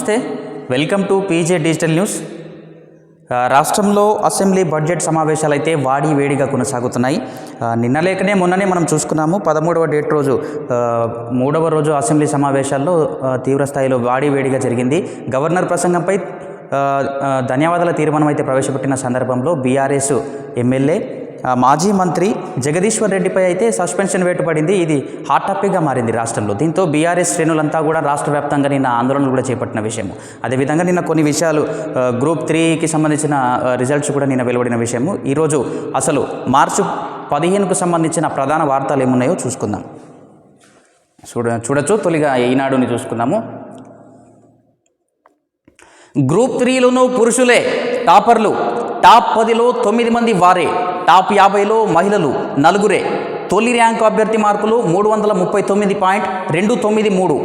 నమస్తే. Welcome to PJ digital news రాష్ట్రంలో assembly budget సమావేశాలు అయితే వాడి వేడిగా కొనసాగుతున్నాయి. నిన్న లేకనే మొన్ననే మనం చూసుకున్నాము. పదమూడవ డేట్ రోజు మూడవ రోజు అసెంబ్లీ సమావేశాల్లో తీవ్రస్థాయిలో తీవ్ర స్థాయిలో వాడి వేడిగా జరిగింది. గవర్నర్ ప్రసంగంపై ధన్యవాదాల తీర్మానం అయితే ప్రవేశపెట్టిన సందర్భంలో బీఆర్ఎస్ ఎమ్మెల్యే మాజీ మంత్రి జగదీశ్వర్ రెడ్డిపై అయితే సస్పెన్షన్ వేటుపడింది. ఇది హాట్ టాపిక్గా మారింది రాష్ట్రంలో. దీంతో బీఆర్ఎస్ శ్రేణులంతా కూడా రాష్ట్ర వ్యాప్తంగా నిన్న ఆందోళనలు కూడా చేపట్టిన విషయము అదేవిధంగా నిన్న కొన్ని విషయాలు గ్రూప్ త్రీకి సంబంధించిన రిజల్ట్స్ కూడా నిన్న వెలువడిన విషయము ఈరోజు అసలు మార్చి పదిహేనుకు సంబంధించిన ప్రధాన వార్తలు ఏమున్నాయో చూసుకుందాం. చూడ చూడొచ్చు తొలిగా ఈనాడుని చూసుకుందాము. గ్రూప్ త్రీలోనూ పురుషులే టాపర్లు. టాప్ పదిలో తొమ్మిది మంది వారే. టాప్ యాభైలో మహిళలు నలుగురే. తొలి ర్యాంకు అభ్యర్థి మార్కులు మూడు వందల ముప్పై తొమ్మిది పాయింట్ రెండు తొమ్మిది మూడు.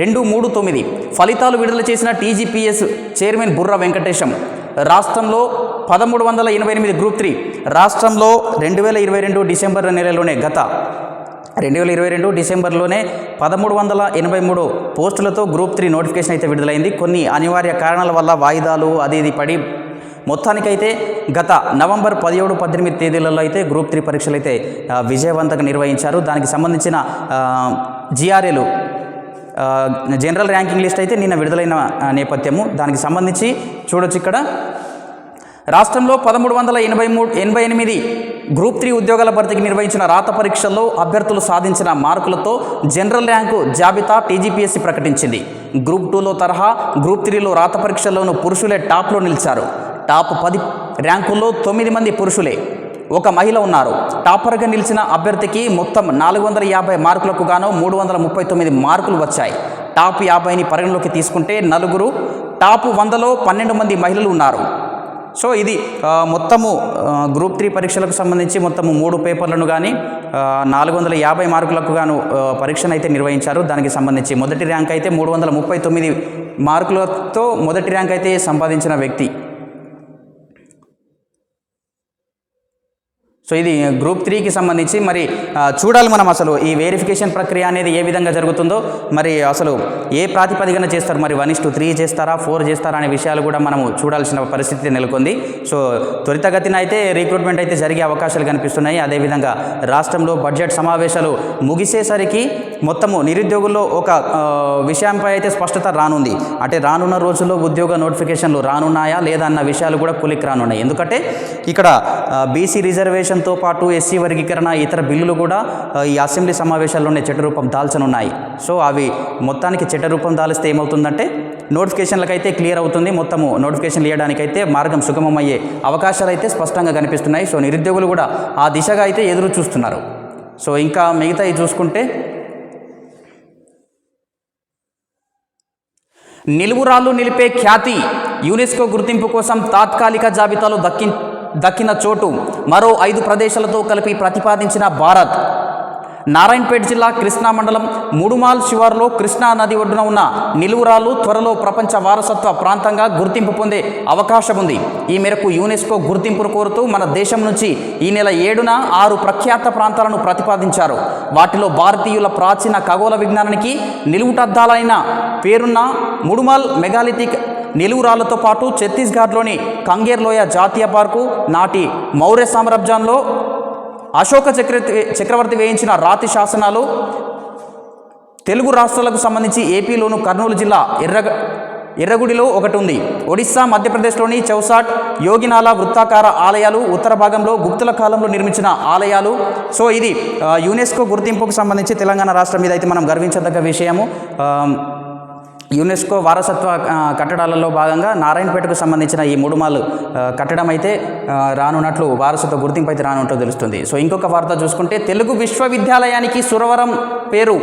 రెండు మూడు తొమ్మిది. ఫలితాలు విడుదల చేసిన టీజీపీఎస్ చైర్మన్ బుర్ర వెంకటేశం. రాష్ట్రంలో పదమూడు వందల ఎనభై ఎనిమిది గ్రూప్ త్రీ. రాష్ట్రంలో రెండు వేల ఇరవై రెండు డిసెంబర్ నెలలోనే గత రెండు వేల ఇరవై రెండు డిసెంబర్లోనే పదమూడు వందల ఎనభై మూడు పోస్టులతో గ్రూప్ త్రీ నోటిఫికేషన్ అయితే విడుదలైంది. కొన్ని అనివార్య కారణాల వల్ల వాయిదాలు అది ఇది పడి మొత్తానికైతే గత నవంబర్ పదిహేడు పద్దెనిమిది తేదీలలో అయితే గ్రూప్ త్రీ పరీక్షలు అయితే విజయవంతంగా నిర్వహించారు. దానికి సంబంధించిన జిఆర్ఏలు జనరల్ ర్యాంకింగ్ లిస్ట్ అయితే నిన్న విడుదలైన నేపథ్యము. దానికి సంబంధించి చూడొచ్చు ఇక్కడ. రాష్ట్రంలో పదమూడు వందల ఎనభై మూడు ఎనభై ఎనిమిది గ్రూప్ త్రీ ఉద్యోగాల భర్తీకి నిర్వహించిన రాత పరీక్షల్లో అభ్యర్థులు సాధించిన మార్కులతో జనరల్ ర్యాంకు జాబితా టీజీపీఎస్సీ ప్రకటించింది. గ్రూప్ టూలో తరహా గ్రూప్ త్రీలో రాత పరీక్షల్లోనూ పురుషులే టాప్లో నిలిచారు. టాప్ పది ర్యాంకుల్లో తొమ్మిది మంది పురుషులే. ఒక మహిళ ఉన్నారు. టాపర్గా నిలిచిన అభ్యర్థికి మొత్తం నాలుగు వందల యాభై మార్కులకు గాను మూడు వందల ముప్పై తొమ్మిది మార్కులు వచ్చాయి. టాప్ యాభైని పరిగణలోకి తీసుకుంటే నలుగురు టాప్ వందలో పన్నెండు మంది మహిళలు ఉన్నారు. సో ఇది మొత్తము గ్రూప్ త్రీ పరీక్షలకు సంబంధించి మొత్తము మూడు పేపర్లను కానీ నాలుగు వందల యాభై మార్కులకు గాను పరీక్షను అయితే నిర్వహించారు. దానికి సంబంధించి మొదటి ర్యాంక్ అయితే మూడు వందల ముప్పై తొమ్మిది మార్కులతో మొదటి ర్యాంక్ అయితే సంపాదించిన వ్యక్తి. సో ఇది గ్రూప్ త్రీకి సంబంధించి మరి చూడాలి మనం అసలు ఈ వెరిఫికేషన్ ప్రక్రియ అనేది ఏ విధంగా జరుగుతుందో. మరి అసలు ఏ ప్రాతిపదికన చేస్తారు? మరి వన్ ఇస్ టు త్రీ చేస్తారా? ఫోర్ చేస్తారా? అనే విషయాలు కూడా మనము చూడాల్సిన పరిస్థితి నెలకొంది. సో త్వరితగతిన అయితే రిక్రూట్మెంట్ అయితే జరిగే అవకాశాలు కనిపిస్తున్నాయి. అదేవిధంగా రాష్ట్రంలో బడ్జెట్ సమావేశాలు ముగిసేసరికి మొత్తము నిరుద్యోగుల్లో ఒక విషయంపై అయితే స్పష్టత రానుంది. అంటే రానున్న రోజుల్లో ఉద్యోగ నోటిఫికేషన్లు రానున్నాయా? లేదా అన్న విషయాలు కూడా కులిక్ రానున్నాయి. ఎందుకంటే ఇక్కడ బీసీ రిజర్వేషన్ రిజర్వేషన్తో పాటు ఎస్సీ వర్గీకరణ ఇతర బిల్లులు కూడా ఈ అసెంబ్లీ సమావేశాల్లోనే చట్టరూపం దాల్చనున్నాయి. సో అవి మొత్తానికి చట్టరూపం దాలిస్తే ఏమవుతుందంటే నోటిఫికేషన్లకైతే క్లియర్ అవుతుంది. మొత్తము నోటిఫికేషన్లు ఇవ్వడానికైతే మార్గం సుగమమయ్యే అవకాశాలు అయితే స్పష్టంగా కనిపిస్తున్నాయి. సో నిరుద్యోగులు కూడా ఆ దిశగా అయితే ఎదురు చూస్తున్నారు. సో ఇంకా మిగతా చూసుకుంటే నిలువురాళ్ళు నిలిపే ఖ్యాతి యునెస్కో గుర్తింపు కోసం తాత్కాలిక జాబితాలో దక్కి దక్కిన చోటు మరో ఐదు ప్రదేశాలతో కలిపి ప్రతిపాదించిన భారత్. నారాయణపేట జిల్లా కృష్ణా మండలం ముడుమాల్ శివారులో కృష్ణా నది ఒడ్డున ఉన్న నిలువురాలు త్వరలో ప్రపంచ వారసత్వ ప్రాంతంగా గుర్తింపు పొందే అవకాశం ఉంది. ఈ మేరకు యునెస్కో గుర్తింపును కోరుతూ మన దేశం నుంచి ఈ నెల ఏడున ఆరు ప్రఖ్యాత ప్రాంతాలను ప్రతిపాదించారు. వాటిలో భారతీయుల ప్రాచీన ఖగోళ విజ్ఞానానికి నిలువుటద్దాలైన పేరున్న ముడుమాల్ మెగాలిథిక్ నిలువురాళ్ళతో పాటు ఛత్తీస్గఢ్లోని కంగేర్లోయ జాతీయ పార్కు నాటి మౌర్య సామ్రాజ్యంలో అశోక చక్రవర్తి చక్రవర్తి వేయించిన రాతి శాసనాలు తెలుగు రాష్ట్రాలకు సంబంధించి ఏపీలోను కర్నూలు జిల్లా ఎర్ర ఎర్రగుడిలో ఒకటి ఉంది ఒడిస్సా మధ్యప్రదేశ్లోని చౌసాట్ యోగినాల వృత్తాకార ఆలయాలు ఉత్తర భాగంలో గుప్తుల కాలంలో నిర్మించిన ఆలయాలు. సో ఇది యునెస్కో గుర్తింపుకు సంబంధించి తెలంగాణ రాష్ట్రం మీద అయితే మనం గర్వించదగ్గ విషయము. యునెస్కో వారసత్వ కట్టడాలలో భాగంగా నారాయణపేటకు సంబంధించిన ఈ మూడుమాలు ఆ, కట్టడం అయితే రానున్నట్లు వారసత్వ గుర్తింపు అయితే రానున్నట్లు తెలుస్తుంది. సో ఇంకొక వార్త చూసుకుంటే తెలుగు విశ్వవిద్యాలయానికి సురవరం పేరు.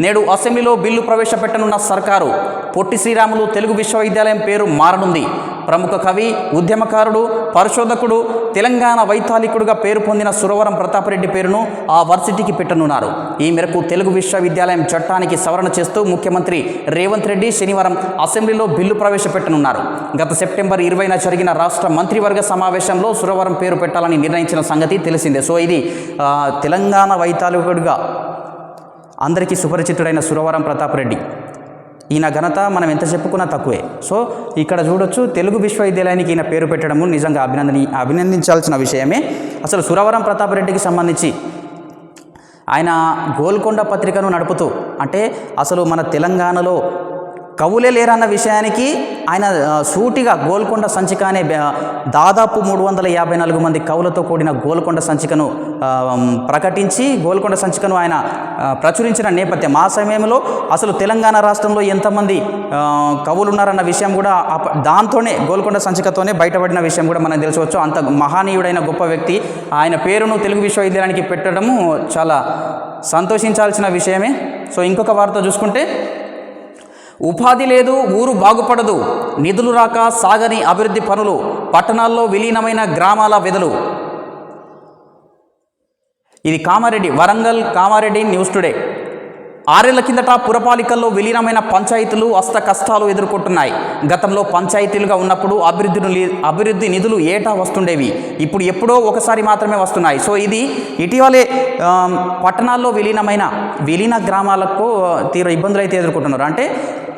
నేడు అసెంబ్లీలో బిల్లు ప్రవేశపెట్టనున్న సర్కారు పొట్టి శ్రీరాములు తెలుగు విశ్వవిద్యాలయం పేరు మారనుంది. ప్రముఖ కవి ఉద్యమకారుడు పరిశోధకుడు తెలంగాణ వైతాళికుడుగా పేరు పొందిన సురవరం ప్రతాపరెడ్డి పేరును ఆ వర్సిటీకి పెట్టనున్నారు. ఈ మేరకు తెలుగు విశ్వవిద్యాలయం చట్టానికి సవరణ చేస్తూ ముఖ్యమంత్రి రేవంత్ రెడ్డి శనివారం అసెంబ్లీలో బిల్లు ప్రవేశపెట్టనున్నారు. గత సెప్టెంబర్ ఇరవైన జరిగిన రాష్ట్ర మంత్రివర్గ సమావేశంలో సురవరం పేరు పెట్టాలని నిర్ణయించిన సంగతి తెలిసిందే. సో ఇది తెలంగాణ వైతాళికుడిగా అందరికీ సుపరిచితుడైన సురవరం ప్రతాప్ రెడ్డి ఈయన ఘనత మనం ఎంత చెప్పుకున్నా తక్కువే. సో ఇక్కడ చూడొచ్చు తెలుగు విశ్వవిద్యాలయానికి ఈయన పేరు పెట్టడము నిజంగా అభినందని అభినందించాల్సిన విషయమే. అసలు సురవరం ప్రతాపరెడ్డికి సంబంధించి ఆయన గోల్కొండ పత్రికను నడుపుతూ అంటే అసలు మన తెలంగాణలో కవులే లేరన్న విషయానికి ఆయన సూటిగా గోల్కొండ సంచిక అనే దాదాపు మూడు వందల యాభై నాలుగు మంది కవులతో కూడిన గోల్కొండ సంచికను ప్రకటించి గోల్కొండ సంచికను ఆయన ప్రచురించిన నేపథ్యం. ఆ సమయంలో అసలు తెలంగాణ రాష్ట్రంలో ఎంతమంది కవులు ఉన్నారన్న విషయం కూడా దాంతోనే గోల్కొండ సంచికతోనే బయటపడిన విషయం కూడా మనం తెలుసుకోవచ్చు. అంత మహానీయుడైన గొప్ప వ్యక్తి. ఆయన పేరును తెలుగు విశ్వవిద్యాలయానికి పెట్టడము చాలా సంతోషించాల్సిన విషయమే. సో ఇంకొక వార్త చూసుకుంటే ఉపాధి లేదు ఊరు బాగుపడదు. నిధులు రాక సాగని అభివృద్ధి పనులు పట్టణాల్లో విలీనమైన గ్రామాల విధులు ఇది కామారెడ్డి వరంగల్ కామారెడ్డి న్యూస్ టుడే ఆరేళ్ళ కిందట పురపాలికల్లో విలీనమైన పంచాయతీలు అస్త కష్టాలు ఎదుర్కొంటున్నాయి. గతంలో పంచాయతీలుగా ఉన్నప్పుడు అభివృద్ధి అభివృద్ధి నిధులు ఏటా వస్తుండేవి. ఇప్పుడు ఎప్పుడో ఒకసారి మాత్రమే వస్తున్నాయి. సో ఇది ఇటీవలే పట్టణాల్లో విలీనమైన విలీన గ్రామాలకు తీవ్ర ఇబ్బందులు అయితే ఎదుర్కొంటున్నారు. అంటే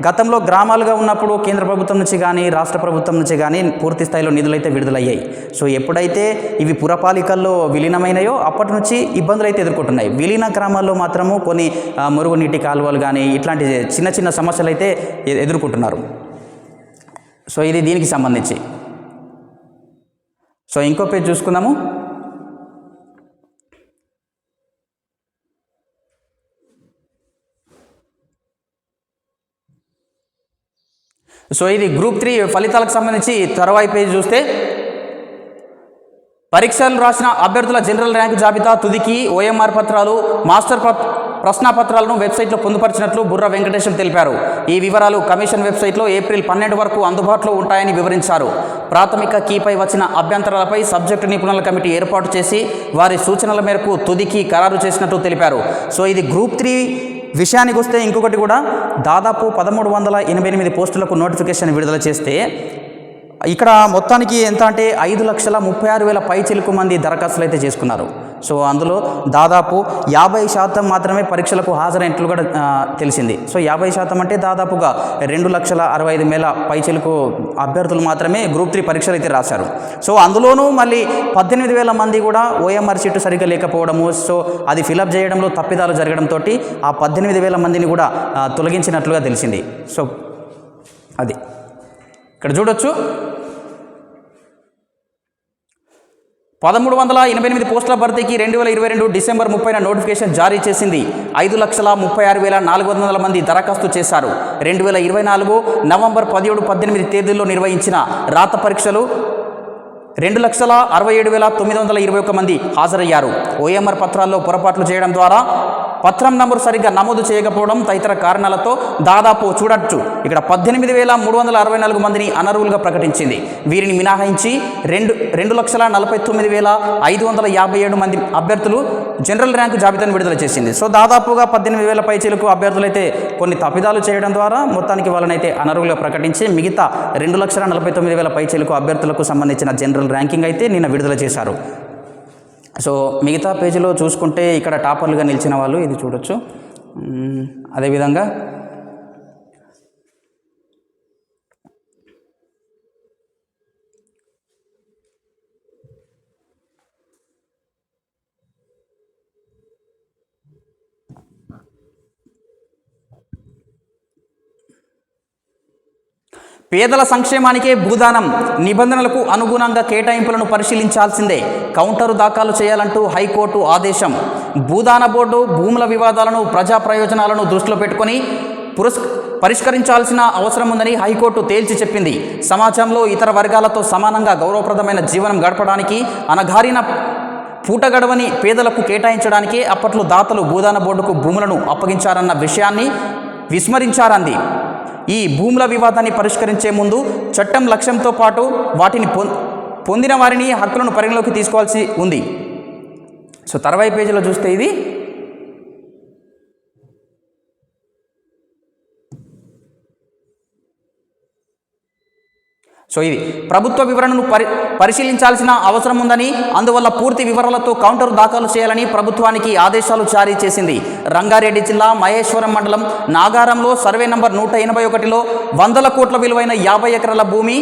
గతంలో గ్రామాలుగా ఉన్నప్పుడు కేంద్ర ప్రభుత్వం నుంచి కానీ రాష్ట్ర ప్రభుత్వం నుంచి కానీ పూర్తి స్థాయిలో నిధులైతే విడుదలయ్యాయి. సో ఎప్పుడైతే ఇవి పురపాలికల్లో విలీనమైనాయో అప్పటి నుంచి ఇబ్బందులు అయితే ఎదుర్కొంటున్నాయి. విలీన గ్రామాల్లో మాత్రము కొన్ని మరుగు నీటి కాలువలు కానీ ఇట్లాంటి చిన్న చిన్న సమస్యలు అయితే ఎదుర్కొంటున్నారు. సో ఇది దీనికి సంబంధించి. సో ఇంకో పేజ్ చూసుకుందాము. సో ఇది గ్రూప్ త్రీ ఫలితాలకు సంబంధించి తర్వాయి పేజ్ చూస్తే పరీక్షలు రాసిన అభ్యర్థుల జనరల్ ర్యాంకు జాబితా తుదికి ఓఎంఆర్ పత్రాలు మాస్టర్ ప్రశ్నాపత్రాలను వెబ్సైట్లో పొందుపరిచినట్లు బుర్ర వెంకటేశం తెలిపారు. ఈ వివరాలు కమిషన్ వెబ్సైట్లో ఏప్రిల్ పన్నెండు వరకు అందుబాటులో ఉంటాయని వివరించారు. ప్రాథమిక కీపై వచ్చిన అభ్యంతరాలపై సబ్జెక్టు నిపుణుల కమిటీ ఏర్పాటు చేసి వారి సూచనల మేరకు తుదికి ఖరారు చేసినట్లు తెలిపారు. సో ఇది గ్రూప్ త్రీ విషయానికి వస్తే ఇంకొకటి కూడా దాదాపు పదమూడు వందల ఎనభై ఎనిమిది పోస్టులకు నోటిఫికేషన్ విడుదల చేస్తే ఇక్కడ మొత్తానికి ఎంత అంటే ఐదు లక్షల ముప్పై ఆరు వేల పైచిలుకు మంది దరఖాస్తులు అయితే చేసుకున్నారు. సో అందులో దాదాపు యాభై శాతం మాత్రమే పరీక్షలకు హాజరైనట్లు కూడా తెలిసింది. సో యాభై శాతం అంటే దాదాపుగా రెండు లక్షల అరవై ఐదు వేల పైచిలుకు అభ్యర్థులు మాత్రమే గ్రూప్ త్రీ పరీక్షలు అయితే రాశారు. సో అందులోనూ మళ్ళీ పద్దెనిమిది వేల మంది కూడా ఓఎంఆర్ సీటు సరిగ్గా లేకపోవడము సో అది ఫిలప్ చేయడంలో తప్పిదాలు జరగడంతో ఆ పద్దెనిమిది వేల మందిని కూడా తొలగించినట్లుగా తెలిసింది. సో అది. ఇక్కడ చూడొచ్చు. పదమూడు వందల ఎనభై ఎనిమిది పోస్టుల భర్తీకి రెండు వేల ఇరవై రెండు డిసెంబర్ ముప్పైన నోటిఫికేషన్ జారీ చేసింది. ఐదు లక్షల ముప్పై ఆరు వేల నాలుగు వందల మంది దరఖాస్తు చేశారు. రెండు వేల ఇరవై నాలుగు నవంబర్ పదిహేడు పద్దెనిమిది తేదీల్లో నిర్వహించిన రాత పరీక్షలు రెండు లక్షల అరవై ఏడు వేల తొమ్మిది వందల ఇరవై ఒక్క మంది హాజరయ్యారు. ఓఎంఆర్ పత్రాల్లో పొరపాట్లు చేయడం ద్వారా పత్రం నంబరు సరిగ్గా నమోదు చేయకపోవడం తదితర కారణాలతో దాదాపు చూడొచ్చు. ఇక్కడ పద్దెనిమిది వేల మూడు వందల అరవై నాలుగు మందిని అనర్హులుగా ప్రకటించింది. వీరిని మినహాయించి రెండు రెండు లక్షల నలభై తొమ్మిది వేల ఐదు వందల యాభై ఏడు మంది అభ్యర్థులు జనరల్ ర్యాంకు జాబితాను విడుదల చేసింది. సో దాదాపుగా పద్దెనిమిది వేల పైచీలకు అభ్యర్థులైతే కొన్ని తప్పిదాలు చేయడం ద్వారా మొత్తానికి వాళ్ళనైతే అనర్హులుగా ప్రకటించి మిగతా రెండు లక్షల నలభై తొమ్మిది వేల పైచీలకు అభ్యర్థులకు సంబంధించిన జనరల్ ర్యాంకింగ్ అయితే నిన్న విడుదల చేశారు. సో మిగతా పేజీలో చూసుకుంటే ఇక్కడ టాపర్లుగా నిలిచిన వాళ్ళు ఇది చూడొచ్చు. అదేవిధంగా పేదల సంక్షేమానికే భూదానం నిబంధనలకు అనుగుణంగా కేటాయింపులను పరిశీలించాల్సిందే. కౌంటరు దాఖలు చేయాలంటూ హైకోర్టు ఆదేశం. భూదాన బోర్డు భూముల వివాదాలను ప్రజా ప్రయోజనాలను దృష్టిలో పెట్టుకొని పురస్ పరిష్కరించాల్సిన అవసరం ఉందని హైకోర్టు తేల్చి చెప్పింది. సమాజంలో ఇతర వర్గాలతో సమానంగా గౌరవప్రదమైన జీవనం గడపడానికి అనగారిన పూట గడవని పేదలకు కేటాయించడానికే అప్పట్లో దాతలు భూదాన బోర్డుకు భూములను అప్పగించారన్న విషయాన్ని విస్మరించారంది. ఈ భూముల వివాదాన్ని పరిష్కరించే ముందు చట్టం లక్ష్యంతో పాటు వాటిని పొం పొందిన వారిని హక్కులను పరిగణలోకి తీసుకోవాల్సి ఉంది. సో తర్వాయి పేజీలో చూస్తే ఇది సో ఇది ప్రభుత్వ వివరణను పరి పరిశీలించాల్సిన అవసరం ఉందని అందువల్ల పూర్తి వివరాలతో కౌంటర్ దాఖలు చేయాలని ప్రభుత్వానికి ఆదేశాలు జారీ చేసింది. రంగారెడ్డి జిల్లా మహేశ్వరం మండలం నాగారంలో సర్వే నంబర్ నూట ఎనభై ఒకటిలో వందల కోట్ల విలువైన యాభై ఎకరాల భూమి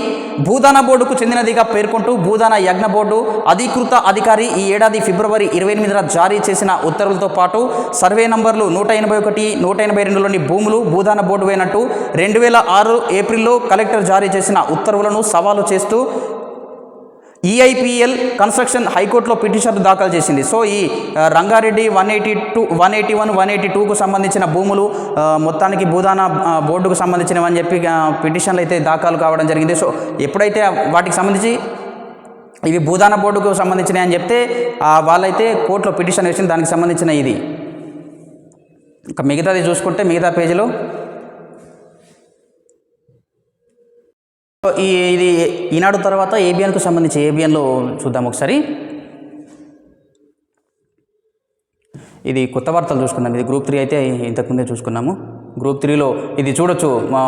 భూదాన బోర్డుకు చెందినదిగా పేర్కొంటూ భూదాన యజ్ఞ బోర్డు అధికృత అధికారి ఈ ఏడాది ఫిబ్రవరి ఇరవై ఎనిమిదిన జారీ చేసిన ఉత్తర్వులతో పాటు సర్వే నంబర్లు నూట ఎనభై ఒకటి నూట ఎనభై రెండులోని భూములు భూదాన బోర్డు అయినట్టు రెండు వేల ఆరు ఏప్రిల్లో కలెక్టర్ జారీ చేసిన ఉత్తర్వులను సవాలు చేస్తూ ఈఐపిఎల్ కన్స్ట్రక్షన్ హైకోర్టులో పిటిషన్ దాఖలు చేసింది. సో ఈ Rangareddy one eighty two one eighty one one eighty టూకు సంబంధించిన భూములు మొత్తానికి భూదాన బోర్డుకు సంబంధించినవి అని చెప్పి పిటిషన్లు అయితే దాఖలు కావడం జరిగింది. సో ఎప్పుడైతే వాటికి సంబంధించి ఇవి భూదాన బోర్డుకు సంబంధించినవి అని చెప్తే వాళ్ళైతే కోర్టులో పిటిషన్ వేసింది దానికి సంబంధించిన ఇది. ఇంకా మిగతాది చూసుకుంటే మిగతా పేజీలో ఈ ఇది ఈనాడు తర్వాత ఏబిఎన్కు సంబంధించి ఏబిఎన్లో చూద్దాం ఒకసారి. ఇది కొత్త వార్తలు చూసుకున్నాం ఇది గ్రూప్ త్రీ అయితే ఇంతకుముందే చూసుకున్నాము. గ్రూప్ త్రీలో ఇది చూడొచ్చు. మా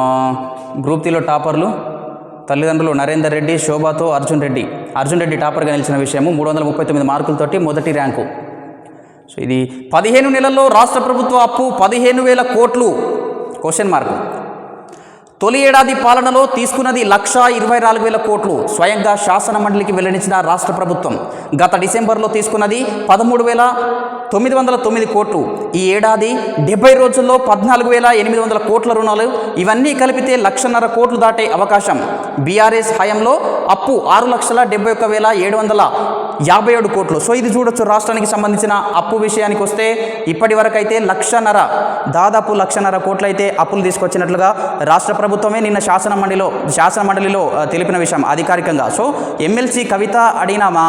గ్రూప్ త్రీలో టాపర్లు తల్లిదండ్రులు నరేందర్ రెడ్డి శోభాతో అర్జున్ రెడ్డి. అర్జున్ రెడ్డి టాపర్గా నిలిచిన విషయము మూడు వందల ముప్పై తొమ్మిది మార్కులతోటి మొదటి ర్యాంకు. సో ఇది పదిహేను నెలల్లో రాష్ట్ర ప్రభుత్వ అప్పు పదిహేను వేల కోట్లు. క్వశ్చన్ మార్క్ తొలి ఏడాది పాలనలో తీసుకున్నది లక్ష ఇరవై నాలుగు వేల కోట్లు. స్వయంగా శాసన మండలికి వెల్లడించిన రాష్ట్ర ప్రభుత్వం గత డిసెంబర్లో తీసుకున్నది పదమూడు వేల తొమ్మిది వందల తొమ్మిది కోట్లు. ఈ ఏడాది డెబ్బై రోజుల్లో పద్నాలుగు వేల ఎనిమిది వందల కోట్ల రుణాలు ఇవన్నీ కలిపితే లక్షన్నర కోట్లు దాటే అవకాశం. బీఆర్ఎస్ హయాంలో అప్పు ఆరు లక్షల డెబ్బై ఒక్క వేల ఏడు వందల యాభై ఏడు కోట్లు. సో ఇది చూడొచ్చు రాష్ట్రానికి సంబంధించిన అప్పు విషయానికి వస్తే ఇప్పటి వరకు అయితే లక్షన్నర దాదాపు లక్షన్నర కోట్లు అయితే అప్పులు తీసుకొచ్చినట్లుగా రాష్ట్ర ప్రభుత్వమే నిన్న శాసన మండలిలో శాసన మండలిలో తెలిపిన విషయం అధికారికంగా. సో ఎమ్మెల్సీ కవిత అడిగిన మా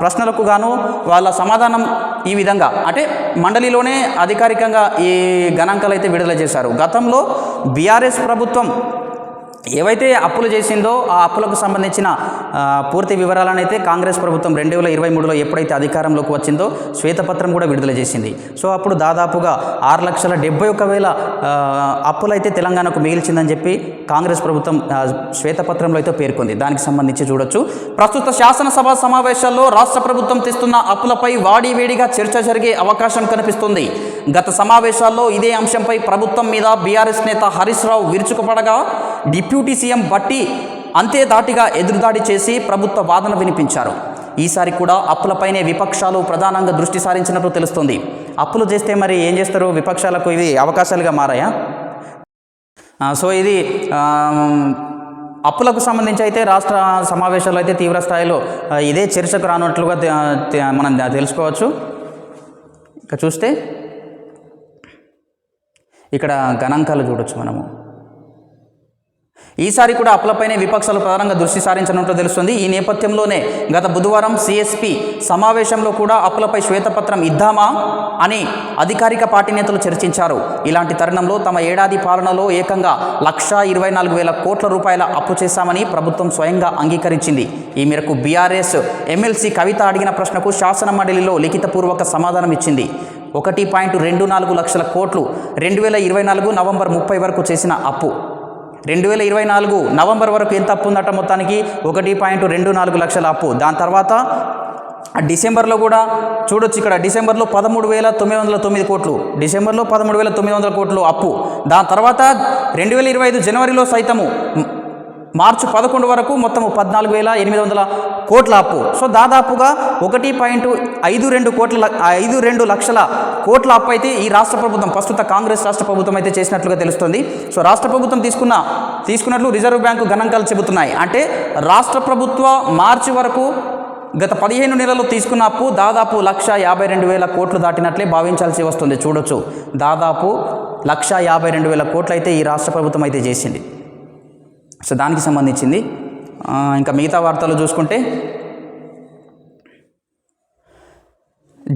ప్రశ్నలకు గాను వాళ్ళ సమాధానం ఈ విధంగా. అంటే మండలిలోనే అధికారికంగా ఈ గణాంకాలు అయితే విడుదల చేశారు. గతంలో బీఆర్ఎస్ ప్రభుత్వం ఏవైతే అప్పులు చేసిందో ఆ అప్పులకు సంబంధించిన పూర్తి వివరాలను అయితే కాంగ్రెస్ ప్రభుత్వం రెండు వేల ఇరవై మూడులో ఎప్పుడైతే అధికారంలోకి వచ్చిందో శ్వేతపత్రం కూడా విడుదల చేసింది. సో అప్పుడు దాదాపుగా ఆరు లక్షల డెబ్బై ఒక వేల అప్పులైతే తెలంగాణకు మిగిల్చిందని చెప్పి కాంగ్రెస్ ప్రభుత్వం శ్వేతపత్రంలో అయితే పేర్కొంది. దానికి సంబంధించి చూడొచ్చు. ప్రస్తుత శాసనసభ సమావేశాల్లో రాష్ట్ర ప్రభుత్వం తెస్తున్న అప్పులపై వాడివేడిగా చర్చ జరిగే అవకాశం కనిపిస్తుంది. గత సమావేశాల్లో ఇదే అంశంపై ప్రభుత్వం మీద బీఆర్ఎస్ నేత హరీష్ రావు విరుచుకుపడగా డిప్యూటీ సీఎం బట్టి అంతే దాటిగా ఎదురుదాడి చేసి ప్రభుత్వ వాదన వినిపించారు. ఈసారి కూడా అప్పులపైనే విపక్షాలు ప్రధానంగా దృష్టి సారించినట్లు తెలుస్తుంది. అప్పులు చేస్తే మరి ఏం చేస్తారు? విపక్షాలకు ఇవి అవకాశాలుగా మారాయా? సో ఇది అప్పులకు సంబంధించి అయితే రాష్ట్ర సమావేశాల్లో అయితే తీవ్ర స్థాయిలో ఇదే చర్చకు రానట్లుగా మనం తెలుసుకోవచ్చు. ఇక చూస్తే ఇక్కడ గణాంకాలు చూడొచ్చు మనము. ఈసారి కూడా అప్పులపైనే విపక్షాలు ప్రధానంగా దృష్టి సారించనున్నట్లు తెలుస్తుంది. ఈ నేపథ్యంలోనే గత బుధవారం సిఎస్పి సమావేశంలో కూడా అప్పులపై శ్వేతపత్రం ఇద్దామా అని అధికారిక పార్టీ నేతలు చర్చించారు. ఇలాంటి తరుణంలో తమ ఏడాది పాలనలో ఏకంగా లక్షా ఇరవై నాలుగు వేల కోట్ల రూపాయల అప్పు చేశామని ప్రభుత్వం స్వయంగా అంగీకరించింది. ఈ మేరకు బీఆర్ఎస్ ఎమ్మెల్సీ కవిత అడిగిన ప్రశ్నకు శాసన మండలిలో లిఖితపూర్వక సమాధానం ఇచ్చింది. ఒకటి పాయింట్ రెండు నాలుగు లక్షల కోట్లు రెండు వేల ఇరవై నాలుగు నవంబర్ ముప్పై వరకు చేసిన అప్పు. రెండు వేల ఇరవై నాలుగు నవంబర్ వరకు ఎంత అప్పు ఉందట మొత్తానికి? ఒకటి పాయింట్ రెండు నాలుగు లక్షల అప్పు. దాని తర్వాత డిసెంబర్లో కూడా చూడొచ్చు ఇక్కడ డిసెంబర్లో పదమూడు వేల తొమ్మిది వందల తొమ్మిది కోట్లు. డిసెంబర్లో పదమూడు వేల తొమ్మిది వందల కోట్లు అప్పు. దాని తర్వాత రెండు వేల ఇరవై ఐదు జనవరిలో సైతము మార్చి పదకొండు వరకు మొత్తము పద్నాలుగు వేల ఎనిమిది వందల కోట్ల అప్పు. సో దాదాపుగా ఒకటి పాయింట్ ఐదు రెండు కోట్ల ఐదు రెండు లక్షల కోట్ల అప్పు అయితే ఈ రాష్ట్ర ప్రభుత్వం ప్రస్తుత కాంగ్రెస్ రాష్ట్ర ప్రభుత్వం అయితే చేసినట్లుగా తెలుస్తుంది. సో రాష్ట్ర ప్రభుత్వం తీసుకున్న తీసుకున్నట్లు రిజర్వ్ బ్యాంకు గణాంకాలు చెబుతున్నాయి. అంటే రాష్ట్ర ప్రభుత్వ మార్చి వరకు గత పదిహేను నెలలు తీసుకున్న అప్పు దాదాపు లక్ష యాభై రెండు వేల కోట్లు దాటినట్లే భావించాల్సి వస్తుంది. చూడొచ్చు. దాదాపు లక్ష యాభై రెండు వేల కోట్లు అయితే ఈ రాష్ట్ర ప్రభుత్వం అయితే చేసింది. సో దానికి సంబంధించింది. ఇంకా మిగతా వార్తలు చూసుకుంటే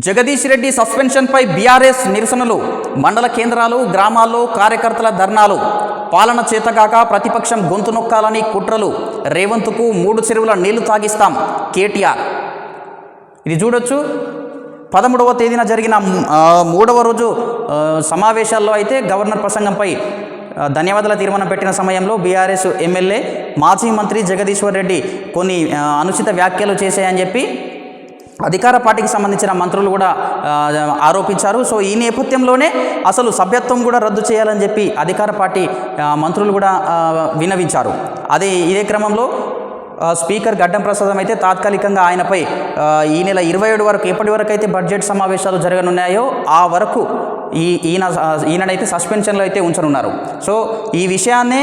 జగదీష్ రెడ్డి సస్పెన్షన్పై బీఆర్ఎస్ నిరసనలు. మండల కేంద్రాలు గ్రామాల్లో కార్యకర్తల ధర్నాలు. పాలన చేతగాక ప్రతిపక్షం గొంతు నొక్కాలని కుట్రలు. రేవంత్కు మూడు చెరువుల నీళ్ళు తాగిస్తాం కేటీఆర్. ఇది చూడొచ్చు. పదమూడవ తేదీన జరిగిన మూడవ రోజు సమావేశాల్లో అయితే గవర్నర్ ప్రసంగంపై ధన్యవాదాల తీర్మానం పెట్టిన సమయంలో బీఆర్ఎస్ ఎమ్మెల్యే మాజీ మంత్రి జగదీశ్వర్ రెడ్డి కొన్ని అనుచిత వ్యాఖ్యలు చేశాయని చెప్పి అధికార పార్టీకి సంబంధించిన మంత్రులు కూడా ఆరోపించారు. సో ఈ నేపథ్యంలోనే అసలు సభ్యత్వం కూడా రద్దు చేయాలని చెప్పి అధికార పార్టీ మంత్రులు కూడా విన్నవించారు అదే ఇదే క్రమంలో స్పీకర్ గడ్డం ప్రసాదం అయితే తాత్కాలికంగా ఆయనపై ఈ నెల ఇరవై ఏడు వరకు ఎప్పటి వరకు అయితే బడ్జెట్ సమావేశాలు జరగనున్నాయో ఆ వరకు ఈ ఈయన ఈయననైతే సస్పెన్షన్లో అయితే ఉంచనున్నారు. సో ఈ విషయాన్నే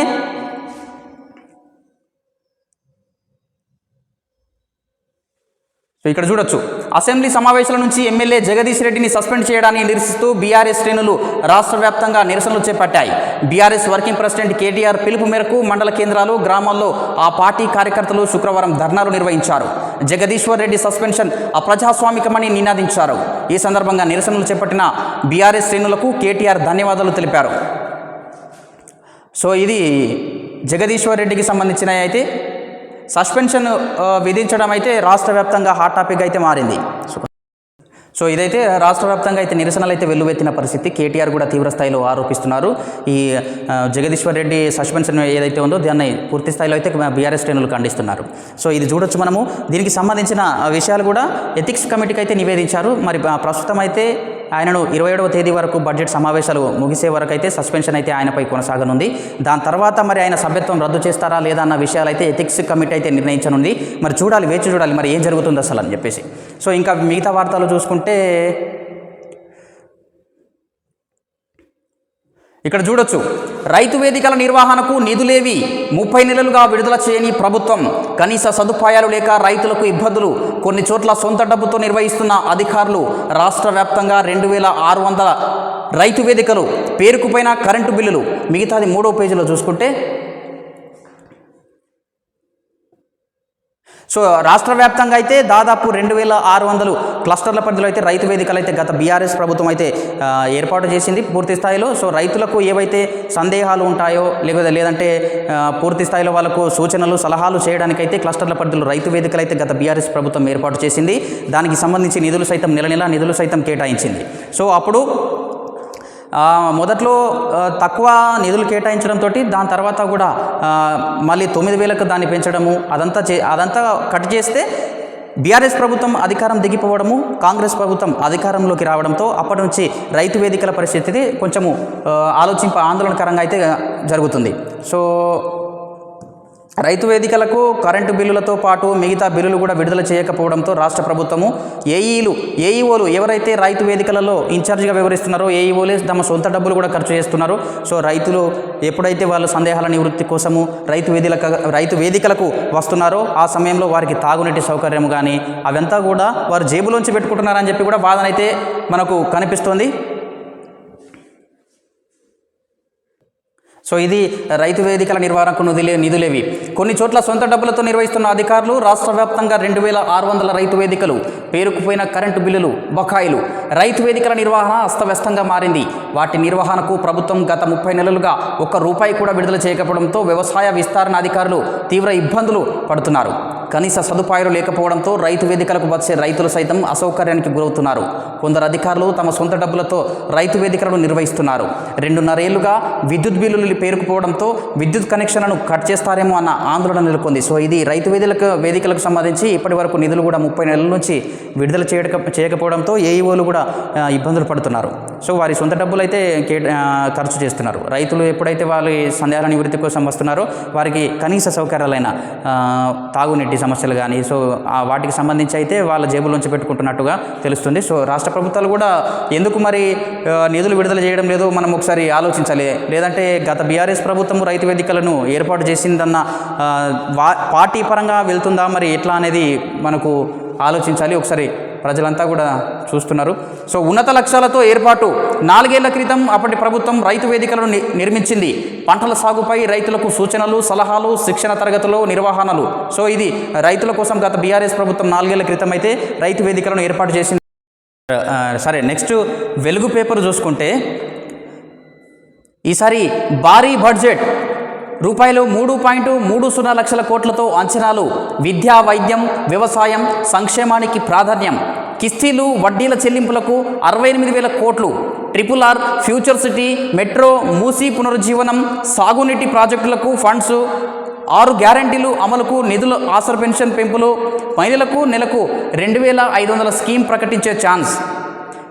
సో ఇక్కడ చూడొచ్చు. అసెంబ్లీ సమావేశాల నుంచి ఎమ్మెల్యే జగదీష్ రెడ్డిని సస్పెండ్ చేయడాన్ని నిరసిస్తూ బీఆర్ఎస్ శ్రేణులు రాష్ట్ర వ్యాప్తంగా నిరసనలు చేపట్టాయి. బీఆర్ఎస్ వర్కింగ్ ప్రెసిడెంట్ కేటీఆర్ పిలుపు మేరకు మండల కేంద్రాలు గ్రామాల్లో ఆ పార్టీ కార్యకర్తలు శుక్రవారం ధర్నాలు నిర్వహించారు. జగదీశ్వర్ రెడ్డి సస్పెన్షన్ అప్రజాస్వామికమని నినాదించారు. ఈ సందర్భంగా నిరసనలు చేపట్టిన బీఆర్ఎస్ శ్రేణులకు కేటీఆర్ ధన్యవాదాలు తెలిపారు. సో ఇది జగదీశ్వర్ రెడ్డికి సంబంధించిన అయితే సస్పెన్షన్ విధించడం అయితే రాష్ట్ర వ్యాప్తంగా హాట్ టాపిక్ అయితే మారింది. సో ఇదైతే రాష్ట్ర వ్యాప్తంగా అయితే నిరసనలు అయితే వెల్లువెత్తిన పరిస్థితి. కేటీఆర్ కూడా తీవ్ర స్థాయిలో ఆరోపిస్తున్నారు. ఈ జగదీశ్వర్ రెడ్డి సస్పెన్షన్ ఏదైతే ఉందో దాన్ని పూర్తి స్థాయిలో అయితే బీఆర్ఎస్ శ్రేణులు ఖండిస్తున్నారు. సో ఇది చూడొచ్చు మనము. దీనికి సంబంధించిన విషయాలు కూడా ఎథిక్స్ కమిటీకి అయితే నివేదించారు. మరి ప్రస్తుతం అయితే ఆయనను ఇరవై ఏడవ తేదీ వరకు బడ్జెట్ సమావేశాలు ముగిసే వరకు అయితే సస్పెన్షన్ అయితే ఆయనపై కొనసాగనుంది. దాని తర్వాత మరి ఆయన సభ్యత్వం రద్దు చేస్తారా లేదా అన్న విషయాలు అయితే ఎథిక్స్ కమిటీ అయితే నిర్ణయించనుంది. మరి చూడాలి వేచి చూడాలి మరి ఏం జరుగుతుంది అసలు అని చెప్పేసి. సో ఇంకా మిగతా వార్తలు చూసుకుంటే ఇక్కడ చూడొచ్చు. రైతు వేదికల నిర్వహణకు నిధులేవి ముప్పై నెలలుగా విడుదల చేయని ప్రభుత్వం కనీస సదుపాయాలు లేక రైతులకు ఇబ్బందులు కొన్ని చోట్ల సొంత డబ్బుతో నిర్వహిస్తున్న అధికారులు రాష్ట్ర వ్యాప్తంగా రెండు వేల ఆరు వందల రైతు వేదికలు పేరుకుపోయిన కరెంటు బిల్లులు. మిగతాది మూడో పేజీలో చూసుకుంటే సో రాష్ట్ర వ్యాప్తంగా అయితే దాదాపు రెండు వేల ఆరు వందలు క్లస్టర్ల పరిధిలో అయితే రైతు వేదికలు అయితే గత బీఆర్ఎస్ ప్రభుత్వం అయితే ఏర్పాటు చేసింది పూర్తి స్థాయిలో. సో రైతులకు ఏవైతే సందేహాలు ఉంటాయో లేకపోతే లేదంటే పూర్తి స్థాయిలో వాళ్ళకు సూచనలు సలహాలు చేయడానికైతే క్లస్టర్ల పరిధిలో రైతు వేదికలు అయితే గత బీఆర్ఎస్ ప్రభుత్వం ఏర్పాటు చేసింది. దానికి సంబంధించి నిధులు సైతం నెల నెల నిధులు సైతం కేటాయించింది. సో అప్పుడు మొదట్లో తక్కువ నిధులు కేటాయించడంతో దాని తర్వాత కూడా మళ్ళీ తొమ్మిది వేలకు దాన్ని పెంచడము అదంతా చే అదంతా కట్ చేస్తే బీఆర్ఎస్ ప్రభుత్వం అధికారం దిగిపోవడము కాంగ్రెస్ ప్రభుత్వం అధికారంలోకి రావడంతో అప్పటి నుంచి రైతు వేదికల పరిస్థితి కొంచెము ఆలోచింప ఆందోళనకరంగా అయితే జరుగుతుంది. సో రైతు వేదికలకు కరెంటు బిల్లులతో పాటు మిగతా బిల్లులు కూడా విడుదల చేయకపోవడంతో రాష్ట్ర ప్రభుత్వము ఏఈలు ఏఈఓలు ఎవరైతే రైతు వేదికలలో ఇన్ఛార్జిగా వివరిస్తున్నారో ఏఈఓలే తమ సొంత డబ్బులు కూడా ఖర్చు చేస్తున్నారు. సో రైతులు ఎప్పుడైతే వాళ్ళ సందేహాల నివృత్తి కోసము రైతు వేదిక రైతు వేదికలకు వస్తున్నారో ఆ సమయంలో వారికి తాగునీటి సౌకర్యం కానీ అవంతా కూడా వారు జేబులోంచి పెట్టుకుంటున్నారని చెప్పి కూడా వాదన అయితే మనకు కనిపిస్తోంది. సో ఇది రైతు వేదికల నిర్వహణకు నిధులే నిధులేవి. కొన్ని చోట్ల సొంత డబ్బులతో నిర్వహిస్తున్న అధికారులు రాష్ట్ర వ్యాప్తంగా రెండు వేల ఆరు వందల రైతు వేదికలు పేరుకుపోయిన కరెంటు బిల్లులు బకాయిలు. రైతు వేదికల నిర్వహణ అస్తవ్యస్తంగా మారింది. వాటి నిర్వహణకు ప్రభుత్వం గత ముప్పై నెలలుగా ఒక్క రూపాయి కూడా విడుదల చేయకపోవడంతో వ్యవసాయ విస్తరణ అధికారులు తీవ్ర ఇబ్బందులు పడుతున్నారు. కనీస సదుపాయాలు లేకపోవడంతో రైతు వేదికలకు వచ్చే రైతులు సైతం అసౌకర్యానికి గురవుతున్నారు. కొందరు అధికారులు తమ సొంత డబ్బులతో రైతు వేదికలను నిర్వహిస్తున్నారు. రెండున్నరేళ్ళుగా విద్యుత్ బిల్లులు పేరుకుపోవడంతో విద్యుత్ కనెక్షన్లను కట్ చేస్తారేమో అన్న ఆందోళన నెలకొంది. సో ఇది రైతు వేదికలకు వేదికలకు సంబంధించి ఇప్పటి వరకు నిధులు కూడా ముప్పై నెలల నుంచి విడుదల చేయక చేయకపోవడంతో ఏఈఓలు కూడా ఇబ్బందులు పడుతున్నారు. సో వారి సొంత డబ్బులు అయితే కే ఖర్చు చేస్తున్నారు. రైతులు ఎప్పుడైతే వాళ్ళ సందేహాల నివృత్తి కోసం వస్తున్నారో వారికి కనీస సౌకర్యాలైన తాగునీటి సమస్యలు కానీ సో వాటికి సంబంధించి అయితే వాళ్ళ జేబులోంచి పెట్టుకుంటున్నట్టుగా తెలుస్తుంది. సో రాష్ట్ర ప్రభుత్వాలు కూడా ఎందుకు మరి నిధులు విడుదల చేయడం లేదు మనం ఒకసారి ఆలోచించాలి. లేదంటే గత బీఆర్ఎస్ ప్రభుత్వం రైతు వేదికలను ఏర్పాటు చేసిందన్న వా పార్టీ పరంగా వెళ్తుందా మరి ఎట్లా అనేది మనకు ఆలోచించాలి. ఒకసారి ప్రజలంతా కూడా చూస్తున్నారు. సో ఉన్నత లక్ష్యాలతో ఏర్పాటు నాలుగేళ్ళ క్రితం అప్పటి ప్రభుత్వం రైతు వేదికలను ని- నిర్మించింది. పంటల సాగుపై రైతులకు సూచనలు సలహాలు శిక్షణ తరగతులు నిర్వహణలు. సో ఇది రైతుల కోసం గత బీఆర్ఎస్ ప్రభుత్వం నాలుగేళ్ళ క్రితం అయితే రైతు వేదికలను ఏర్పాటు చేసింది. సరే నెక్స్ట్ వెలుగు పేపర్ చూసుకుంటే ఈసారి భారీ బడ్జెట్. రూపాయలు మూడు పాయింట్ మూడు సున్నా లక్షల కోట్లతో అంచనాలు. విద్యా వైద్యం వ్యవసాయం సంక్షేమానికి ప్రాధాన్యం. కిస్తీలు వడ్డీల చెల్లింపులకు అరవై ఎనిమిది వేల కోట్లు. Triple R future city metro Musi పునరుజ్జీవనం సాగునీటి ప్రాజెక్టులకు ఫండ్స్. ఆరు గ్యారంటీలు అమలుకు నిధులు ఆసర పెన్షన్ పెంపులు. మహిళలకు నెలకు రెండు వేల ఐదు వందల స్కీమ్ ప్రకటించే ఛాన్స్.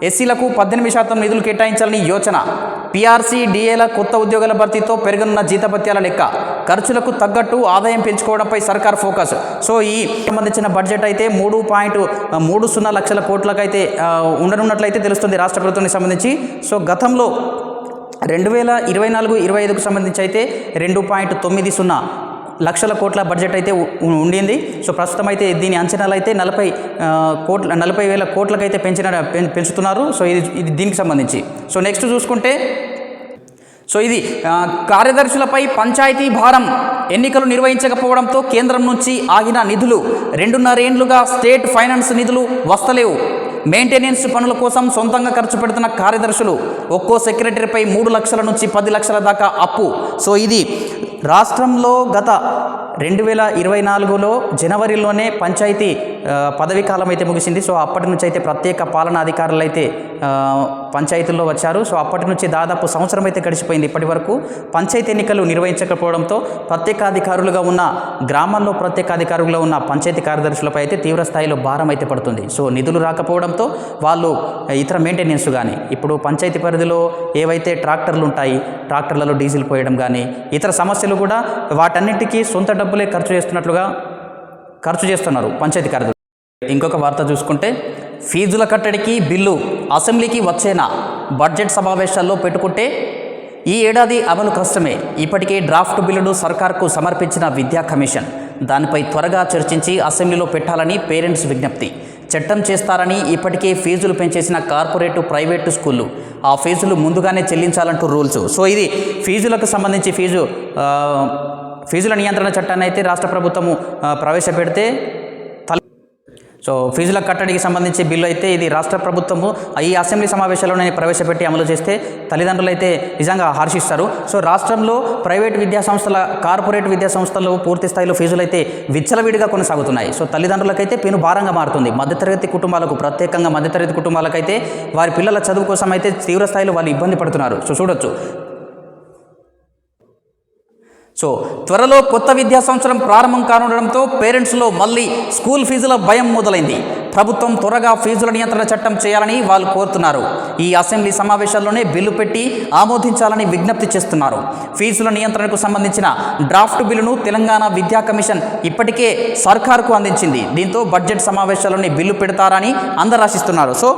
ఎస్సీలకు పద్దెనిమిది శాతం నిధులు కేటాయించాలని యోచన. పీఆర్సీ డిఏల కొత్త ఉద్యోగాల భర్తీతో పెరగనున్న జీతభత్యాల లెక్క. ఖర్చులకు తగ్గట్టు ఆదాయం పెంచుకోవడంపై సర్కార్ ఫోకస్. సో ఈ సంబంధించిన బడ్జెట్ అయితే మూడు పాయింట్ మూడు సున్నా లక్షల కోట్లకైతే ఉండనున్నట్లయితే తెలుస్తుంది రాష్ట్ర ప్రభుత్వానికి సంబంధించి. సో గతంలో రెండు వేల ఇరవై నాలుగు ఇరవై ఐదుకు సంబంధించి అయితే రెండు పాయింట్ తొమ్మిది సున్నా లక్షల కోట్ల బడ్జెట్ అయితే ఉండింది. సో ప్రస్తుతం అయితే దీని అంచనాలు అయితే నలభై కోట్ల నలభై వేల కోట్లకైతే పెంచిన పెంచుతున్నారు. సో ఇది ఇది దీనికి సంబంధించి. సో నెక్స్ట్ చూసుకుంటే సో ఇది కార్యదర్శులపై పంచాయతీ భారం ఎన్నికలు నిర్వహించకపోవడంతో కేంద్రం నుంచి ఆగిన నిధులు రెండున్నరేండ్లుగా స్టేట్ ఫైనాన్స్ నిధులు వస్తలేవు. మెయింటెనెన్స్ పనుల కోసం సొంతంగా ఖర్చు పెడుతున్న కార్యదర్శులు ఒక్కో సెక్రటరీపై మూడు లక్షల నుంచి పది లక్షల దాకా అప్పు. సో ఇది రాష్ట్రంలో గత రెండు వేల ఇరవై నాలుగులో జనవరిలోనే పంచాయతీ పదవీ కాలం అయితే ముగిసింది. సో అప్పటి నుంచి అయితే ప్రత్యేక పాలనా అధికారులు అయితే పంచాయతీల్లో వచ్చారు. సో అప్పటి నుంచి దాదాపు సంవత్సరం అయితే గడిచిపోయింది ఇప్పటి వరకు. పంచాయతీ ఎన్నికలు నిర్వహించకపోవడంతో ప్రత్యేకాధికారులుగా ఉన్న గ్రామాల్లో ప్రత్యేకాధికారులుగా ఉన్న పంచాయతీ కార్యదర్శులపై అయితే తీవ్ర స్థాయిలో భారం అయితే పడుతుంది. సో నిధులు రాకపోవడంతో వాళ్ళు ఇతర మెయింటెనెన్స్ కానీ ఇప్పుడు పంచాయతీ పరిధిలో ఏవైతే ట్రాక్టర్లు ఉంటాయి ట్రాక్టర్లలో డీజిల్ పోయడం కానీ ఇతర సమస్యలు కూడా వాటన్నిటికీ సొంత డబ్బులే ఖర్చు చేస్తున్నట్లుగా ఖర్చు చేస్తున్నారు పంచాయతీ ఇంకొక వార్త చూసుకుంటే ఫీజుల కట్టడికి బిల్లు అసెంబ్లీకి వచ్చేనా? బడ్జెట్ సమావేశాల్లో పెట్టుకుంటే ఈ ఏడాది అమలు కష్టమే. ఇప్పటికే డ్రాఫ్ట్ బిల్లును సర్కార్కు సమర్పించిన విద్యా కమిషన్. దానిపై త్వరగా చర్చించి అసెంబ్లీలో పెట్టాలని పేరెంట్స్ విజ్ఞప్తి. చట్టం చేస్తారని ఇప్పటికే ఫీజులు పెంచేసిన కార్పొరేటు ప్రైవేటు స్కూళ్ళు. ఆ ఫీజులు ముందుగానే చెల్లించాలంటూ రూల్స్. సో ఇది ఫీజులకు సంబంధించి ఫీజు ఫీజుల నియంత్రణ చట్టాన్ని అయితే రాష్ట్ర ప్రభుత్వము ప్రవేశపెడితే సో ఫీజుల కట్టడికి సంబంధించి బిల్లు అయితే ఇది రాష్ట్ర ప్రభుత్వము ఈ అసెంబ్లీ సమావేశాల్లోనే ప్రవేశపెట్టి అమలు చేస్తే తల్లిదండ్రులు అయితే నిజంగా హర్షిస్తారు. సో రాష్ట్రంలో ప్రైవేట్ విద్యా సంస్థల కార్పొరేట్ విద్యా సంస్థలు పూర్తి స్థాయిలో ఫీజులు అయితే విచ్చలవిడిగా కొనసాగుతున్నాయి. సో తల్లిదండ్రులకైతే పెను భారంగా మారుతుంది. మధ్యతరగతి కుటుంబాలకు ప్రత్యేకంగా మధ్యతరగతి కుటుంబాలకైతే వారి పిల్లల చదువు కోసం అయితే తీవ్ర స్థాయిలో వాళ్ళు ఇబ్బంది పడుతున్నారు. సో చూడొచ్చు. సో త్వరలో కొత్త విద్యా సంవత్సరం ప్రారంభం కానుండడంతో పేరెంట్స్లో మళ్ళీ స్కూల్ ఫీజుల భయం మొదలైంది. ప్రభుత్వం త్వరగా ఫీజుల నియంత్రణ చట్టం చేయాలని వాళ్ళు కోరుతున్నారు. ఈ అసెంబ్లీ సమావేశాల్లోనే బిల్లు పెట్టి ఆమోదించాలని విజ్ఞప్తి చేస్తున్నారు. ఫీజుల నియంత్రణకు సంబంధించిన డ్రాఫ్ట్ బిల్లును తెలంగాణ విద్యా కమిషన్ ఇప్పటికే సర్కార్కు అందించింది. దీంతో బడ్జెట్ సమావేశాల్లోనే బిల్లు పెడతారని అందరు ఆశిస్తున్నారు. సో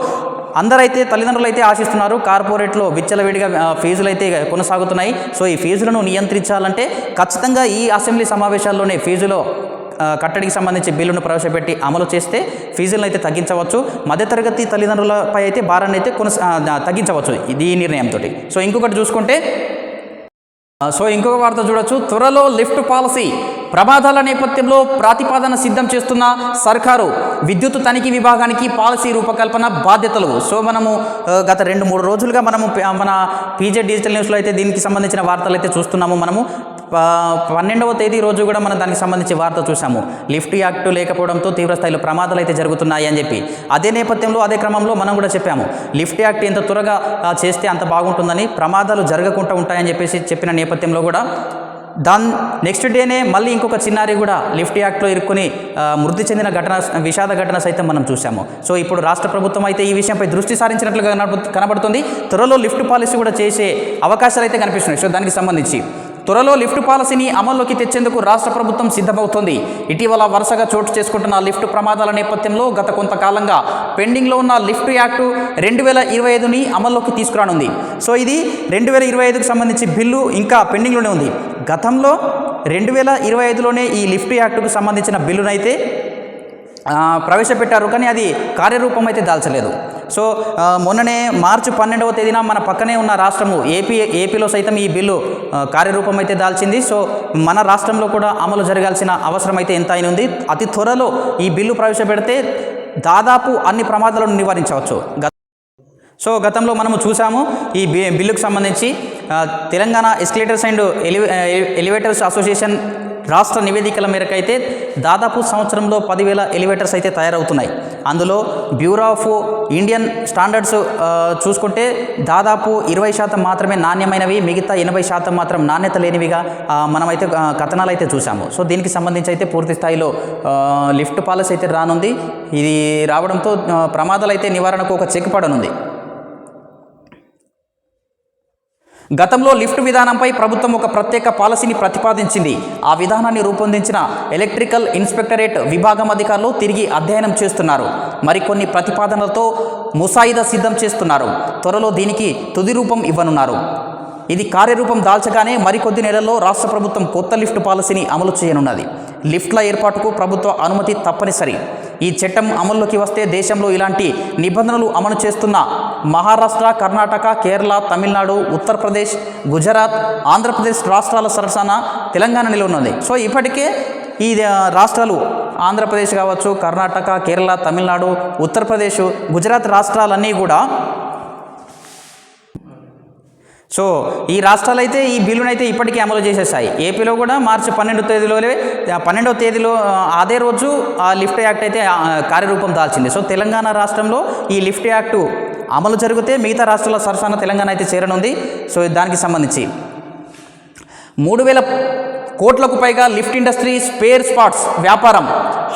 అందరైతే తల్లిదండ్రులు అయితే ఆశిస్తున్నారు. కార్పొరేట్లో విచ్చలవిడిగా ఫీజులు అయితే కొనసాగుతున్నాయి. సో ఈ ఫీజులను నియంత్రించాలంటే ఖచ్చితంగా ఈ అసెంబ్లీ సమావేశాల్లోనే ఫీజులో కట్టడికి సంబంధించి బిల్లును ప్రవేశపెట్టి అమలు చేస్తే ఫీజులను అయితే తగ్గించవచ్చు. మధ్యతరగతి తల్లిదండ్రులపై అయితే భారాన్ని అయితే కొనసా తగ్గించవచ్చు ఇది ఈ నిర్ణయంతో సో ఇంకొకటి చూసుకుంటే సో ఇంకొక వార్త చూడొచ్చు. త్వరలో లిఫ్ట్ పాలసీ ప్రమాదాల నేపథ్యంలో ప్రతిపాదన సిద్ధం చేస్తున్న సర్కారు విద్యుత్ తనిఖీ విభాగానికి పాలసీ రూపకల్పన బాధ్యతలు. సో మనము గత రెండు మూడు రోజులుగా మనము మన పీజే డిజిటల్ న్యూస్లో అయితే దీనికి సంబంధించిన వార్తలు అయితే చూస్తున్నాము మనము. పన్నెండవ తేదీ రోజు కూడా మనం దానికి సంబంధించి వార్త చూసాము లిఫ్ట్ యాక్ట్ లేకపోవడంతో తీవ్ర స్థాయిలో ప్రమాదాలు అయితే జరుగుతున్నాయి అని చెప్పి. అదే నేపథ్యంలో అదే క్రమంలో మనం కూడా చెప్పాము. లిఫ్ట్ యాక్ట్ ఎంత త్వరగా చేస్తే అంత బాగుంటుందని ప్రమాదాలు జరగకుండా ఉంటాయని చెప్పేసి చెప్పిన నేపథ్యంలో కూడా దాని నెక్స్ట్ డేనే మళ్ళీ ఇంకొక చిన్నారి కూడా లిఫ్ట్ యాక్ట్లో ఇరుక్కుని మృతి చెందిన ఘటన విషాద ఘటన సైతం మనం చూసాము సో ఇప్పుడు రాష్ట్ర ప్రభుత్వం అయితే ఈ విషయంపై దృష్టి సారించినట్లుగా కనబడు- కనబడుతుంది. త్వరలో లిఫ్ట్ పాలసీ కూడా చేసే అవకాశాలు అయితే కనిపిస్తున్నాయి. సో దానికి సంబంధించి త్వరలో లిఫ్ట్ పాలసీని అమల్లోకి తెచ్చేందుకు రాష్ట్ర ప్రభుత్వం సిద్ధమవుతోంది. ఇటీవల వరుసగా చోటు చేసుకుంటున్న లిఫ్ట్ ప్రమాదాల నేపథ్యంలో గత కొంతకాలంగా పెండింగ్లో ఉన్న లిఫ్ట్ యాక్టు రెండు వేల ఇరవై ఐదుని అమల్లోకి తీసుకురానుంది. సో ఇది రెండు వేల ఇరవై ఐదుకు సంబంధించి బిల్లు ఇంకా పెండింగ్లోనే ఉంది. గతంలో రెండు వేల ఇరవై ఐదులోనే ఈ లిఫ్ట్ యాక్టుకు సంబంధించిన బిల్లునైతే ప్రవేశపెట్టారు కానీ అది కార్యరూపం అయితే దాల్చలేదు. సో మొన్ననే మార్చి పన్నెండవ తేదీన మన పక్కనే ఉన్న రాష్ట్రము ఏపీ ఏపీలో సైతం ఈ బిల్లు కార్యరూపం అయితే దాల్చింది. సో మన రాష్ట్రంలో కూడా అమలు జరగాల్సిన అవసరం అయితే ఎంత అయిన ఉంది అతి త్వరలో ఈ బిల్లు ప్రవేశపెడితే దాదాపు అన్ని ప్రమాదాలను నివారించవచ్చు. సో గతంలో మనము చూసాము ఈ బి- బిల్లుకు సంబంధించి తెలంగాణ ఎస్కలేటర్స్ అండ్ ఎలివే ఎలివేటర్స్ అసోసియేషన్ రాష్ట్ర నివేదికల మేరకు అయితే దాదాపు సంవత్సరంలో పదివేల ఎలివేటర్స్ అయితే తయారవుతున్నాయి. అందులో బ్యూరో ఆఫ్ ఇండియన్ స్టాండర్డ్స్ చూసుకుంటే దాదాపు ఇరవై శాతం మాత్రమే నాణ్యమైనవి మిగతా ఎనభై శాతం మాత్రం నాణ్యత లేనివిగా మనమైతే కథనాలు అయితే చూసాము సో దీనికి సంబంధించి అయితే పూర్తి స్థాయిలో లిఫ్ట్ పాలసీ అయితే రానుంది. ఇది రావడంతో ప్రమాదాలు అయితే నివారణకు ఒక చెక్ పడనుంది. గతంలో లిఫ్ట్ విధానంపై ప్రభుత్వం ఒక ప్రత్యేక పాలసీని ప్రతిపాదించింది. ఆ విధానాన్ని రూపొందించిన ఎలక్ట్రికల్ ఇన్స్పెక్టరేట్ విభాగం అధికారులు తిరిగి అధ్యయనం చేస్తున్నారు. మరికొన్ని ప్రతిపాదనలతో ముసాయిదా సిద్ధం చేస్తున్నారు. త్వరలో దీనికి తుది రూపం ఇవ్వనున్నారు. ఇది కార్యరూపం దాల్చగానే మరికొద్ది నెలల్లో రాష్ట్ర ప్రభుత్వం కొత్త లిఫ్ట్ పాలసీని అమలు చేయనున్నది. లిఫ్ట్ల ఏర్పాటుకు ప్రభుత్వ అనుమతి తప్పనిసరి. ఈ చట్టం అమల్లోకి వస్తే దేశంలో ఇలాంటి నిబంధనలు అమలు చేస్తున్న మహారాష్ట్ర కర్ణాటక కేరళ తమిళనాడు ఉత్తరప్రదేశ్ గుజరాత్ ఆంధ్రప్రదేశ్ రాష్ట్రాల సరసన తెలంగాణ నిలవనుంది. సో ఇప్పటికే ఈ రాష్ట్రాలు ఆంధ్రప్రదేశ్ కావచ్చు కర్ణాటక కేరళ తమిళనాడు ఉత్తరప్రదేశ్ గుజరాత్ రాష్ట్రాలన్నీ కూడా సో ఈ రాష్ట్రాలు అయితే ఈ బిల్లును అయితే ఇప్పటికే అమలు చేసేసాయి. ఏపీలో కూడా మార్చి పన్నెండో తేదీలోనే పన్నెండవ తేదీలో అదే రోజు ఆ లిఫ్ట్ యాక్ట్ అయితే కార్యరూపం దాల్చింది. సో తెలంగాణ రాష్ట్రంలో ఈ లిఫ్ట్ యాక్టు అమలు జరిగితే మిగతా రాష్ట్రాల సరసన తెలంగాణ అయితే చేరనుంది. సో దానికి సంబంధించి. మూడు వేల కోట్లకు పైగా లిఫ్ట్ ఇండస్ట్రీ స్పేర్ స్పాట్స్ వ్యాపారం.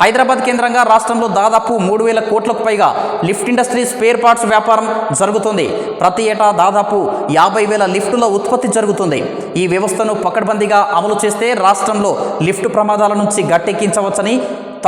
హైదరాబాద్ కేంద్రంగా రాష్ట్రంలో దాదాపు మూడు వేల కోట్లకు పైగా లిఫ్ట్ ఇండస్ట్రీ స్పేర్ పార్ట్స్ వ్యాపారం జరుగుతుంది. ప్రతి ఏటా దాదాపు యాభై వేల లిఫ్టుల ఉత్పత్తి జరుగుతుంది. ఈ వ్యవస్థను పకడ్బందీగా అమలు చేస్తే రాష్ట్రంలో లిఫ్ట్ ప్రమాదాల నుంచి గట్టెక్కించవచ్చని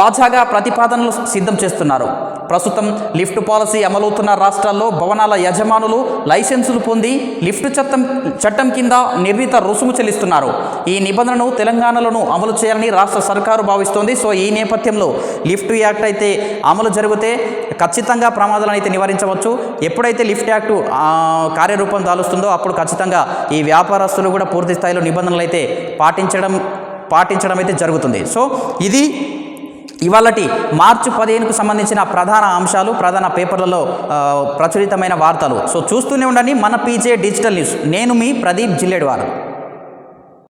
తాజాగా ప్రతిపాదనలు సిద్ధం చేస్తున్నారు. ప్రస్తుతం లిఫ్ట్ పాలసీ అమలవుతున్న రాష్ట్రాల్లో భవనాల యజమానులు లైసెన్సులు పొంది లిఫ్ట్ చట్టం చట్టం కింద నిర్ణీత రుసుము చెల్లిస్తున్నారు. ఈ నిబంధనను తెలంగాణలోనూ అమలు చేయాలని రాష్ట్ర సర్కారు భావిస్తోంది. సో ఈ నేపథ్యంలో లిఫ్ట్ యాక్ట్ అయితే అమలు జరిగితే ఖచ్చితంగా ప్రమాదాలను అయితే నివారించవచ్చు. ఎప్పుడైతే లిఫ్ట్ యాక్ట్ కార్యరూపం దాలుస్తుందో అప్పుడు ఖచ్చితంగా ఈ వ్యాపారస్తులు కూడా పూర్తి స్థాయిలో నిబంధనలు అయితే పాటించడం పాటించడం అయితే జరుగుతుంది. సో ఇది ఇవాళటి మార్చి పదిహేనుకు సంబంధించిన ప్రధాన అంశాలు ప్రధాన పేపర్లలో ప్రచురితమైన వార్తలు. సో చూస్తూనే ఉండండి మన పీజే డిజిటల్ న్యూస్. నేను మీ ప్రదీప్ జిల్లేడు వారు